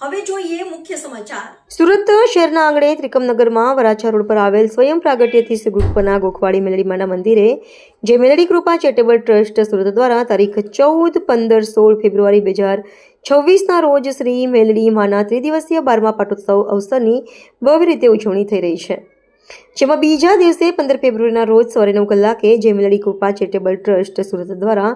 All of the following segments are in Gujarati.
હવે જોઈએ મુખ્ય સમાચાર. સુરત શહેરના આંગણે ત્રિકમનગરમાં વરાછા રોડ પર આવેલ સ્વયં પ્રાગટ્યથી શ્રી ગ્રુપના ગોખવાડી મેલડીમાના મંદિરે, જે મેલડી કૃપા ચેરિટેબલ ટ્રસ્ટ સુરત દ્વારા તારીખ ચૌદ પંદર સોળ ફેબ્રુઆરી બે હજાર છવ્વીસના રોજ શ્રી મેલડી માના ત્રિદિવસીય બારમા પાટોત્સવ અવસરની ભવ્ય રીતે ઉજવણી થઈ રહી છે. જેમાં બીજા દિવસે પંદર ફેબ્રુઆરીના રોજ સવારે નવ કલાકે જે મેલડી કૃપા ચેરિટેબલ ટ્રસ્ટ સુરત દ્વારા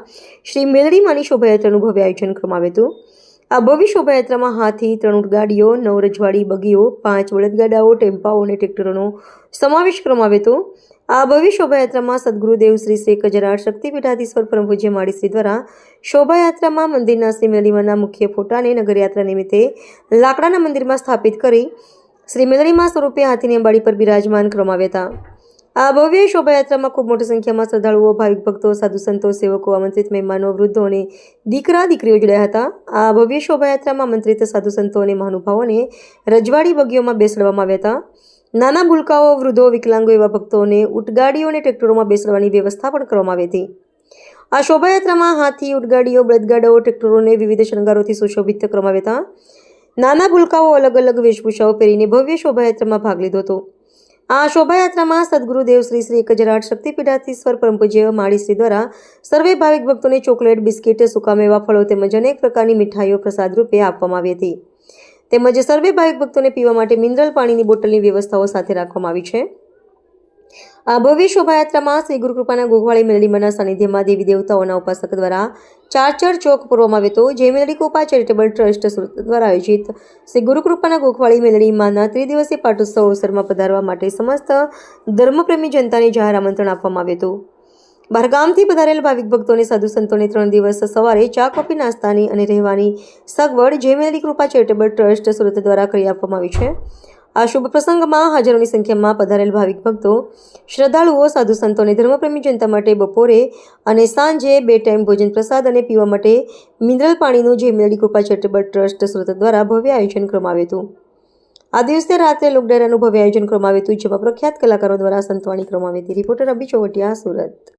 શ્રી મેલડી માની શોભાયાત્રાનું ભવ્ય આયોજન કરવામાં આવ્યું હતું. આ ભવ્ય શોભાયાત્રામાં હાથી, ત્રણ ગાડીઓ નવ રજવાડી બગીઓ, પાંચ બળદગાડાઓ ટેમ્પાઓ અને ટ્રેક્ટરોનો સમાવેશ કરવામાં આવ્યો હતો. આ ભવ્ય શોભાયાત્રામાં સદગુરુદેવ શ્રી શ્રી કજરાટ શક્તિપીઠાધીશ્વર પરમ પૂજ્ય માળીશ્રી દ્વારા શોભાયાત્રામાં મંદિરના શ્રી મેલડીમાના મુખ્ય ફોટાને નગરયાત્રા નિમિત્તે લાકડાના મંદિરમાં સ્થાપિત કરી શ્રી મેલડીમાં સ્વરૂપે હાથીની અંબાડી પર બિરાજમાન કરવામાં આવ્યા હતા. આ ભવ્ય શોભાયાત્રામાં ખૂબ મોટી સંખ્યામાં શ્રદ્ધાળુઓ, ભાવિક ભક્તો, સાધુ સંતો, સેવકો, આમંત્રિત મહેમાનો, વૃદ્ધો અને દીકરા, દીકરીઓ જોડાયા હતા. આ ભવ્ય શોભાયાત્રામાં આમંત્રિત સાધુ સંતો અને મહાનુભાવોને રજવાડી બગીઓમાં બેસાડવામાં આવ્યા હતા. નાના ભૂલકાઓ, વૃદ્ધો, વિકલાંગો એવા ભક્તોને ઉટગાડીઓ અને ટ્રેક્ટરોમાં બેસાડવાની વ્યવસ્થા પણ કરવામાં આવી હતી. આ શોભાયાત્રામાં હાથી, ઉટગાડીઓ બળદગાડાઓ ટ્રેક્ટરોને વિવિધ શણગારોથી સુશોભિત કરવામાં આવ્યા હતા. નાના ભૂલકાઓ અલગ અલગ વેશભૂષાઓ પહેરીને ભવ્ય શોભાયાત્રામાં ભાગ લીધો હતો. આ શોભાયાત્રામાં સદગુરુદેવ શ્રી શ્રી કજરાટ શક્તિપીઠાધીશ્વર પરમ પૂજ્ય માળીશ્રી દ્વારા સર્વે ભાવિક ભક્તોને ચોકલેટ, બિસ્કિટ સુકામેવા ફળો તેમજ અનેક પ્રકારની મીઠાઈઓ પ્રસાદ રૂપે આપવામાં આવી હતી. તેમજ સર્વે ભાવિક ભક્તોને પીવા માટે મિનરલ પાણીની બોટલની વ્યવસ્થાઓ સાથે રાખવામાં આવી છે. આ ભવ્ય શોભાયાત્રામાં શ્રી ગુરુકૃપાના ગોગવાળી મેલડીમાના સાનિધ્યમાં દેવી દેવતાઓના ઉપાસક દ્વારા ચારચર ચોક પૂરવામાં આવ્યો હતો, જે મેલડી કૃપા ચેરિટેબલ ટ્રસ્ટ સુરત દ્વારા આયોજિત શ્રી ગુરુકૃપાના ગોખવાળી મેલડીમાંના ત્રિદિવસીય પાટોત્સવ અવસરમાં પધારવા માટે સમસ્ત ધર્મપ્રેમી જનતાને જાહેર આમંત્રણ આપવામાં આવ્યું હતું. બહારગામથી પધારેલ ભાવિક ભક્તોને સાધુ સંતોને ત્રણ દિવસ સવારે ચા, કોફી, નાસ્તાની અને રહેવાની સગવડ જે મેલડી કૃપા ચેરિટેબલ ટ્રસ્ટ સુરત દ્વારા કરી આપવામાં આવી છે. આ શુભ પ્રસંગમાં હજારોની સંખ્યામાં પધારેલ ભાવિક ભક્તો, શ્રદ્ધાળુઓ, સાધુ સંતોને ધર્મપ્રેમી જનતા માટે બપોરે અને સાંજે બે ટાઈમ ભોજન પ્રસાદ અને પીવા માટે મિનરલ પાણીનું જે મેળી કૃપા ચેરિટેબલ ટ્રસ્ટ સુરત દ્વારા ભવ્ય આયોજન કરવામાં આવ્યું હતું. આ દિવસે રાત્રે લોકડાયરાનું ભવ્ય આયોજન કરવામાં આવ્યું હતું, જેમાં પ્રખ્યાત કલાકારો દ્વારા સંતવાણી કરવામાં આવી હતી. રિપોર્ટર અભિ ચોવટિયા, સુરત.